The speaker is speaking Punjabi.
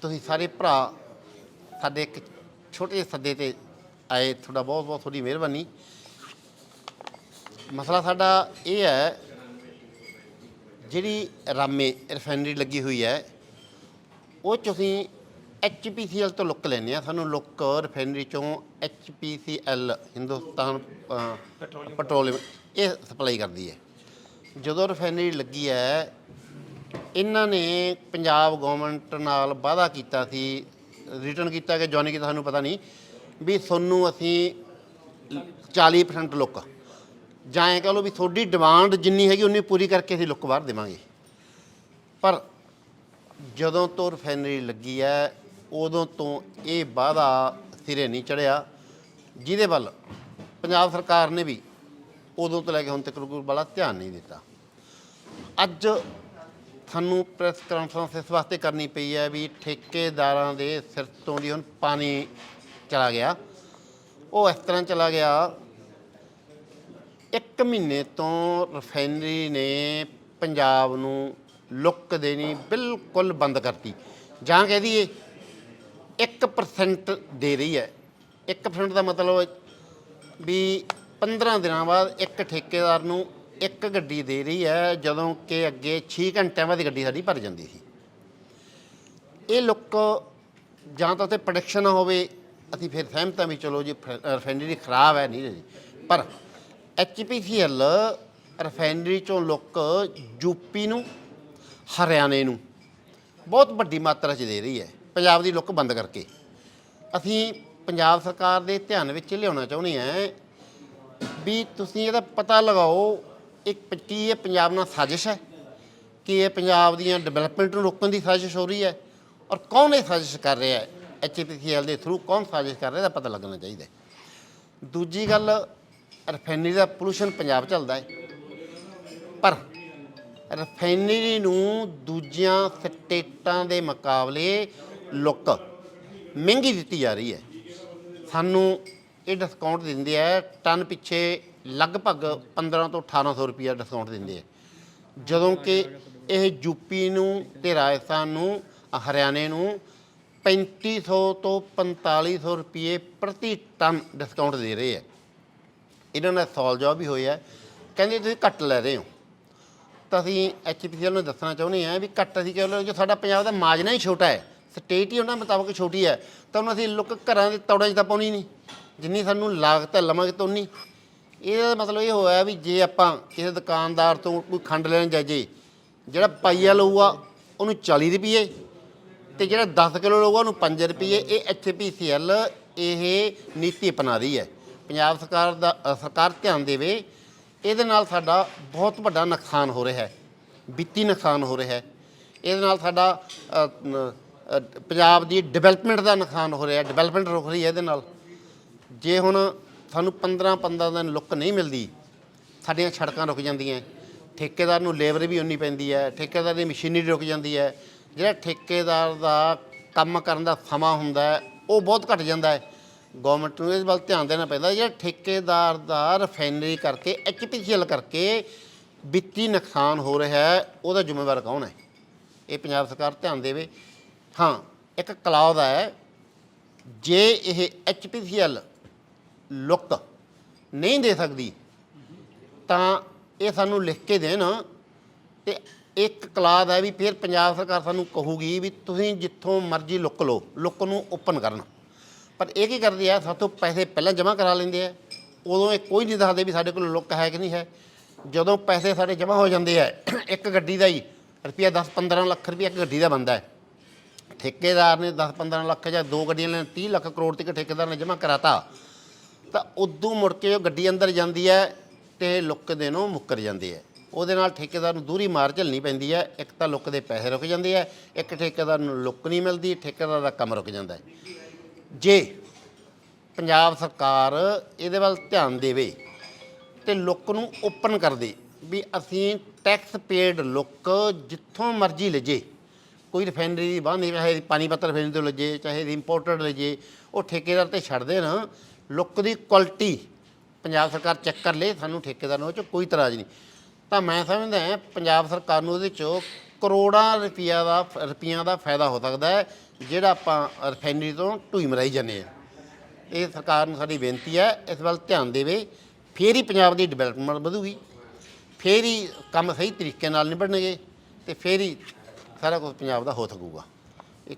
ਤੁਸੀਂ ਸਾਰੇ ਭਰਾ ਸਾਡੇ ਇੱਕ ਛੋਟੇ ਜਿਹੇ ਸੱਦੇ ਤੇ ਆਏ ਤੁਹਾਡਾ ਬਹੁਤ ਬਹੁਤ ਤੁਹਾਡੀ ਮਿਹਰਬਾਨੀ। ਮਸਲਾ ਸਾਡਾ ਇਹ ਹੈ ਜਿਹੜੀ ਰਾਮੇ ਰਿਫਾਈਨਰੀ ਲੱਗੀ ਹੋਈ ਹੈ ਉਹ 'ਚ ਅਸੀਂ HPCL ਤੋਂ ਲੁੱਕ ਲੈਂਦੇ ਆ ਸਾਨੂੰ ਲੁੱਕ ਰਿਫਾਈਨਰੀ ਚੋਂ HPCL ਹਿੰਦੁਸਤਾਨ ਪੈਟਰੋਲੀਅਮ ਇਹ ਸਪਲਾਈ ਕਰਦੀ ਹੈ। ਜਦੋਂ ਰਿਫਾਈਨਰੀ ਲੱਗੀ ਹੈ ਇਹਨਾਂ ਨੇ ਪੰਜਾਬ ਗਵਰਨਮੈਂਟ ਨਾਲ ਵਾਅਦਾ ਕੀਤਾ ਸੀ ਰਿਟਰਨ ਕੀਤਾ ਕਿ ਜੁਆਇਨ ਕੀਤਾ ਸਾਨੂੰ ਪਤਾ ਨਹੀਂ ਵੀ ਤੁਹਾਨੂੰ ਅਸੀਂ 40% ਲੁੱਕ। ਜਾਂ ਐਂ ਕਹ ਲਓ ਵੀ ਤੁਹਾਡੀ ਡਿਮਾਂਡ ਜਿੰਨੀ ਹੈਗੀ ਉਨੀ ਪੂਰੀ ਕਰਕੇ ਅਸੀਂ ਲੁੱਕ ਬਾਹਰ ਦੇਵਾਂਗੇ। ਪਰ ਜਦੋਂ ਤੋਂ ਰਿਫਾਈਨਰੀ ਲੱਗੀ ਹੈ, ਉਦੋਂ ਤੋਂ ਇਹ ਵਾਅਦਾ ਸਿਰੇ ਨਹੀਂ ਚੜਿਆ। ਜਿਹਦੇ ਵੱਲ ਪੰਜਾਬ ਸਰਕਾਰ ਨੇ ਵੀ ਉਦੋਂ ਤੋਂ ਲੈ ਕੇ ਹੁਣ ਤੱਕ ਕੋਈ ਬੜਾ ਧਿਆਨ ਨਹੀਂ ਦਿੱਤਾ। ਅੱਜ ਸਾਨੂੰ ਪ੍ਰੈਸ ਕਾਨਫਰੰਸ ਇਸ ਵਾਸਤੇ ਕਰਨੀ ਪਈ ਹੈ ਵੀ ਠੇਕੇਦਾਰਾਂ ਦੇ ਸਿਰ ਤੋਂ ਦੀ ਹੁਣ ਪਾਣੀ ਚਲਾ ਗਿਆ। ਉਹ ਇਸ ਤਰ੍ਹਾਂ ਚਲਾ ਗਿਆ। ਇੱਕ ਮਹੀਨੇ ਤੋਂ ਰਿਫਾਈਨਰੀ ਨੇ ਪੰਜਾਬ ਨੂੰ ਲੁੱਕ ਦੇਣੀ ਬਿਲਕੁਲ ਬੰਦ ਕਰਤੀ। ਜਾਂ ਕਹਿ ਦਈਏ 1% ਦੇ ਰਹੀ ਹੈ। 1% ਦਾ ਮਤਲਬ ਵੀ 15 ਦਿਨਾਂ ਬਾਅਦ ਇੱਕ ਠੇਕੇਦਾਰ ਨੂੰ ਇੱਕ ਗੱਡੀ ਦੇ ਰਹੀ ਹੈ, ਜਦੋਂ ਕਿ ਅੱਗੇ 6 ਘੰਟਿਆਂ ਬਾਅਦ ਗੱਡੀ ਸਾਡੀ ਭਰ ਜਾਂਦੀ ਸੀ। ਇਹ ਲੁੱਕ ਜਾਂ ਤਾਂ ਤੇ ਪ੍ਰੋਡਕਸ਼ਨ ਹੋਵੇ, ਅਸੀਂ ਫਿਰ ਸਹਿਮਤ ਹਾਂ ਵੀ ਚਲੋ ਜੀ ਰਿਫਾਈਨਰੀ ਖਰਾਬ ਹੈ ਨਹੀਂ ਜੀ। ਪਰ HPCL ਰਿਫਾਈਨਰੀ ਚੋਂ ਲੁੱਕ ਯੂਪੀ ਨੂੰ, ਹਰਿਆਣੇ ਨੂੰ ਬਹੁਤ ਵੱਡੀ ਮਾਤਰਾ 'ਚ ਦੇ ਰਹੀ ਹੈ, ਪੰਜਾਬ ਦੀ ਲੁੱਕ ਬੰਦ ਕਰਕੇ। ਅਸੀਂ ਪੰਜਾਬ ਸਰਕਾਰ ਦੇ ਧਿਆਨ ਵਿੱਚ ਲਿਆਉਣਾ ਚਾਹੁੰਦੇ ਹਾਂ ਵੀ ਤੁਸੀਂ ਇਹਦਾ ਪਤਾ ਲਗਾਓ ਇੱਕ ਪ- ਕੀ ਇਹ ਪੰਜਾਬ ਨਾਲ ਸਾਜ਼ਿਸ਼ ਹੈ? ਕਿ ਇਹ ਪੰਜਾਬ ਦੀਆਂ ਡਿਵੈਲਪਮੈਂਟ ਨੂੰ ਰੋਕਣ ਦੀ ਸਾਜ਼ਿਸ਼ ਹੋ ਰਹੀ ਹੈ? ਔਰ ਕੌਣ ਇਹ ਸਾਜ਼ਿਸ਼ ਕਰ ਰਿਹਾ ਹੈ? ਐਚਪੀਸੀਐਲ ਦੇ ਥਰੂ ਕੌਣ ਸਾਜ਼ਿਸ਼ ਕਰ ਰਿਹਾ ਇਹਦਾ ਪਤਾ ਲੱਗਣਾ ਚਾਹੀਦਾ ਦੂਜੀ ਗੱਲ ਰਿਫਾਈਨਰੀ ਦਾ ਪੋਲੂਸ਼ਨ ਪੰਜਾਬ ਚੱਲਦਾ ਹੈ। ਪਰ ਰਿਫਾਈਨਰੀ ਨੂੰ ਦੂਜੀਆਂ ਸਟੇਟਾਂ ਦੇ ਮੁਕਾਬਲੇ ਲੁੱਕ ਮਹਿੰਗੀ ਦਿੱਤੀ ਜਾ ਰਹੀ ਹੈ। ਸਾਨੂੰ ਇਹ ਡਿਸਕਾਊਂਟ ਦਿੰਦੇ ਆ, ਟਨ ਪਿੱਛੇ ਲਗਭਗ 15 ਤੋਂ 1800 ਰੁਪਈਆ ਡਿਸਕਾਊਂਟ ਦਿੰਦੇ ਆ। ਜਦੋਂ ਕਿ ਇਹ ਯੂਪੀ ਨੂੰ ਤੇ ਰਾਜਸਥਾਨ ਨੂੰ ਹਰਿਆਣੇ ਨੂੰ 3500 ਤੋਂ 4500 ਰੁਪਏ ਪ੍ਰਤੀ ਟਨ ਡਿਸਕਾਊਂਟ ਦੇ ਰਹੇ ਆ। ਇਹਨਾਂ ਦਾ ਸੌਲ ਜਵਾਬ ਵੀ ਹੋਇਆ। ਕਹਿੰਦੇ ਤੁਸੀਂ ਘੱਟ ਲੈ ਰਹੇ ਹੋ। ਤਾਂ ਅਸੀਂ ਐਚਪੀਸੀਐਲ ਨੂੰ ਦੱਸਣਾ ਚਾਹੁੰਦੇ ਹਾਂ ਵੀ ਘੱਟ ਅਸੀਂ ਕਿਉਂ ਲੈ ਰਹੇ? ਜੋ ਸਾਡਾ ਪੰਜਾਬ ਦਾ ਮਾਜਨਾ ਹੀ ਛੋਟਾ ਹੈ ਸਟੇਟ ਹੀ ਉਹਨਾਂ ਮੁਤਾਬਕ ਛੋਟੀ ਹੈ, ਤਾਂ ਹੁਣ ਅਸੀਂ ਲੋਕ ਘਰਾਂ ਦੇ ਤੌੜਾਂ 'ਚ ਤਾਂ ਪਾਉਣੀ ਨਹੀਂ। ਜਿੰਨੀ ਸਾਨੂੰ ਲਾਗਤ ਹੈ ਲਵਾਂਗੇ ਤਾਂ ਉਨੀ। ਇਹਦਾ ਮਤਲਬ ਇਹ ਹੋਇਆ ਵੀ ਜੇ ਆਪਾਂ ਕਿਸੇ ਦੁਕਾਨਦਾਰ ਤੋਂ ਕੋਈ ਖੰਡ ਲੈਣ ਜਾਈਏ ਜਿਹੜਾ ਪਾਈਆ ਲਊਗਾ, ਉਹਨੂੰ 40 ਰੁਪਏ ਤੇ ਜਿਹੜਾ 10 ਕਿਲੋ ਲਊਗਾ, ਉਹਨੂੰ 5 ਰੁਪਏ ਇਹ ਐਚਪੀਸੀਐਲ ਇਹ ਨੀਤੀ ਅਪਣਾ ਰਹੀ ਹੈ। ਪੰਜਾਬ ਸਰਕਾਰ ਦਾ ਸਰਕਾਰ ਧਿਆਨ ਦੇਵੇ, ਇਹਦੇ ਨਾਲ ਸਾਡਾ ਬਹੁਤ ਵੱਡਾ ਨੁਕਸਾਨ ਹੋ ਰਿਹਾ ਹੈ। ਵਿੱਤੀ ਨੁਕਸਾਨ ਹੋ ਰਿਹਾ ਹੈ। ਇਹਦੇ ਨਾਲ ਸਾਡਾ ਪੰਜਾਬ ਦੀ ਡਿਵੈਲਪਮੈਂਟ ਦਾ ਨੁਕਸਾਨ ਹੋ ਰਿਹਾ ਡਿਵੈਲਪਮੈਂਟ ਰੁਕ ਰਹੀ ਹੈ ਇਹਦੇ ਨਾਲ। ਜੇ ਹੁਣ ਸਾਨੂੰ 15 15 ਦਿਨ ਲੁੱਕ ਨਹੀਂ ਮਿਲਦੀ, ਸਾਡੀਆਂ ਸੜਕਾਂ ਰੁਕ ਜਾਂਦੀਆਂ, ਠੇਕੇਦਾਰ ਨੂੰ ਲੇਬਰ ਵੀ ਉਨੀ ਪੈਂਦੀ ਹੈ, ਠੇਕੇਦਾਰ ਦੀ ਮਸ਼ੀਨਰੀ ਰੁਕ ਜਾਂਦੀ ਹੈ, ਜਿਹੜਾ ਠੇਕੇਦਾਰ ਦਾ ਕੰਮ ਕਰਨ ਦਾ ਸਮਾਂ ਹੁੰਦਾ ਹੈ, ਉਹ ਬਹੁਤ ਘਟ ਜਾਂਦਾ ਹੈ। ਗਵਰਨਮੈਂਟ ਨੂੰ ਇਸ ਵੱਲ ਧਿਆਨ ਦੇਣਾ ਪੈਂਦਾ, ਜਿਹੜਾ ਠੇਕੇਦਾਰ ਦਾ ਰਿਫਾਈਨਰੀ ਕਰਕੇ ਐਚਪੀਸੀਐਲ ਕਰਕੇ ਵਿੱਤੀ ਨੁਕਸਾਨ ਹੋ ਰਿਹਾ ਹੈ, ਉਹਦਾ ਜ਼ਿੰਮੇਵਾਰ ਕੌਣ ਹੈ? ਇਹ ਪੰਜਾਬ ਸਰਕਾਰ ਧਿਆਨ ਦੇਵੇ। ਹਾਂ, ਇੱਕ ਕਲਾਉਦ ਹੈ, ਜੇ ਇਹ ਐਚਪੀਸੀਐਲ ਲੁੱਕ ਨਹੀਂ ਦੇ ਸਕਦੀ, ਤਾਂ ਇਹ ਸਾਨੂੰ ਲਿਖ ਕੇ ਦੇਣ ਤੇ ਇੱਕ ਕਲਾਦ ਹੈ ਵੀ ਫਿਰ ਪੰਜਾਬ ਸਰਕਾਰ ਸਾਨੂੰ ਕਹੂਗੀ ਵੀ ਤੁਸੀਂ ਜਿੱਥੋਂ ਮਰਜ਼ੀ ਲੁੱਕ ਲਓ, ਲੁੱਕ ਨੂੰ ਓਪਨ ਕਰਨ। ਪਰ ਇਹ ਕੀ ਕਰਦੀ ਹੈ ਸਭ ਤੋਂ ਪੈਸੇ ਪਹਿਲਾਂ ਜਮ੍ਹਾਂ ਕਰਾ ਲੈਂਦੇ ਆ। ਉਦੋਂ ਇਹ ਕੋਈ ਨਹੀਂ ਦੱਸਦੇ ਵੀ ਸਾਡੇ ਕੋਲ ਲੁੱਕ ਹੈ ਕਿ ਨਹੀਂ ਹੈ। ਜਦੋਂ ਪੈਸੇ ਸਾਡੇ ਜਮ੍ਹਾਂ ਹੋ ਜਾਂਦੇ ਆ, ਇੱਕ ਗੱਡੀ ਦਾ ਹੀ ਰੁਪਿਆ 10 15 ਲੱਖ ਰੁਪਇਆ ਇੱਕ ਗੱਡੀ ਦਾ ਬੰਦਾ ਹੈ। ਠੇਕੇਦਾਰ ਨੇ 10 15 ਲੱਖ ਜਾਂ ਦੋ ਗੱਡੀਆਂ ਲੈਣ 30 ਲੱਖ ਕਰੋੜ ਤੱਕ ਠੇਕੇਦਾਰ ਨੇ ਜਮ੍ਹਾਂ ਕਰਾਤਾ। ਤਾਂ ਉਦੋਂ ਮੁੜ ਕੇ ਉਹ ਗੱਡੀ ਅੰਦਰ ਜਾਂਦੀ ਹੈ ਤੇ ਲੁੱਕ ਦੇ ਨੂੰ ਮੁੱਕਰ ਜਾਂਦੀ ਹੈ। ਉਹਦੇ ਨਾਲ ਠੇਕੇਦਾਰ ਨੂੰ ਦੂਰੀ ਮਾਰ ਝੱਲਣੀ ਪੈਂਦੀ ਹੈ। ਇੱਕ ਤਾਂ ਲੁੱਕ ਦੇ ਪੈਸੇ ਰੁਕ ਜਾਂਦੇ ਆ ਇੱਕ ਠੇਕੇਦਾਰ ਨੂੰ ਲੁੱਕ ਨਹੀਂ ਮਿਲਦੀ, ਠੇਕੇਦਾਰ ਦਾ ਕੰਮ ਰੁਕ ਜਾਂਦਾ ਹੈ। ਜੇ ਪੰਜਾਬ ਸਰਕਾਰ ਇਹਦੇ ਵੱਲ ਧਿਆਨ ਦੇਵੇ ਤੇ ਲੁੱਕ ਨੂੰ ਓਪਨ ਕਰ ਦੇ ਵੀ ਅਸੀਂ ਟੈਕਸ ਪੇਡ ਲੁੱਕ ਜਿੱਥੋਂ ਮਰਜ਼ੀ ਲਜੇ ਕੋਈ ਰਿਫਾਈਨਰੀ ਦੀ ਬਾਂਹ ਨਹੀਂ, ਚਾਹੇ ਪਾਣੀ ਪੱਤਰ ਰਿਫਾਈਨਰੀ ਤੋਂ ਲਜੇ ਚਾਹੇ ਇੰਪੋਰਟਡ ਲਜੇ ਉਹ ਠੇਕੇਦਾਰ ਤੇ ਛੱਡ ਦੇਣ ਲੁੱਕ ਦੀ ਕੁਆਲਿਟੀ ਪੰਜਾਬ ਸਰਕਾਰ ਚੈੱਕ ਕਰ ਲੇ, ਸਾਨੂੰ ਠੇਕੇਦਾਰ ਨੂੰ ਉਹ 'ਚ ਕੋਈ ਇਤਰਾਜ਼ ਨਹੀਂ। ਤਾਂ ਮੈਂ ਸਮਝਦਾ ਹਾਂ, ਪੰਜਾਬ ਸਰਕਾਰ ਨੂੰ ਉਹਦੇ 'ਚੋਂ ਕਰੋੜਾਂ ਰੁਪਈਆ ਦਾ, ਰੁਪਈਆਂ ਦਾ ਫਾਇਦਾ ਹੋ ਸਕਦਾ ਹੈ, ਜਿਹੜਾ ਆਪਾਂ ਰਿਫਾਈਨਰੀ ਤੋਂ ਢੂਈ ਮਰਾਈ ਜਾਂਦੇ ਆ ਇਹ ਸਰਕਾਰ ਨੂੰ ਸਾਡੀ ਬੇਨਤੀ ਹੈ, ਇਸ ਵੱਲ ਧਿਆਨ ਦੇਵੇ, ਫੇਰ ਹੀ ਪੰਜਾਬ ਦੀ ਡਿਵੈਲਪਮੈਂਟ ਵਧੂਗੀ। ਫੇਰ ਹੀ ਕੰਮ ਸਹੀ ਤਰੀਕੇ ਨਾਲ ਨਿਭੜਨਗੇ ਤੇ ਫੇਰ ਹੀ ਸਾਰਾ ਕੁਝ ਪੰਜਾਬ ਦਾ ਹੋ ਸਕੂਗਾ।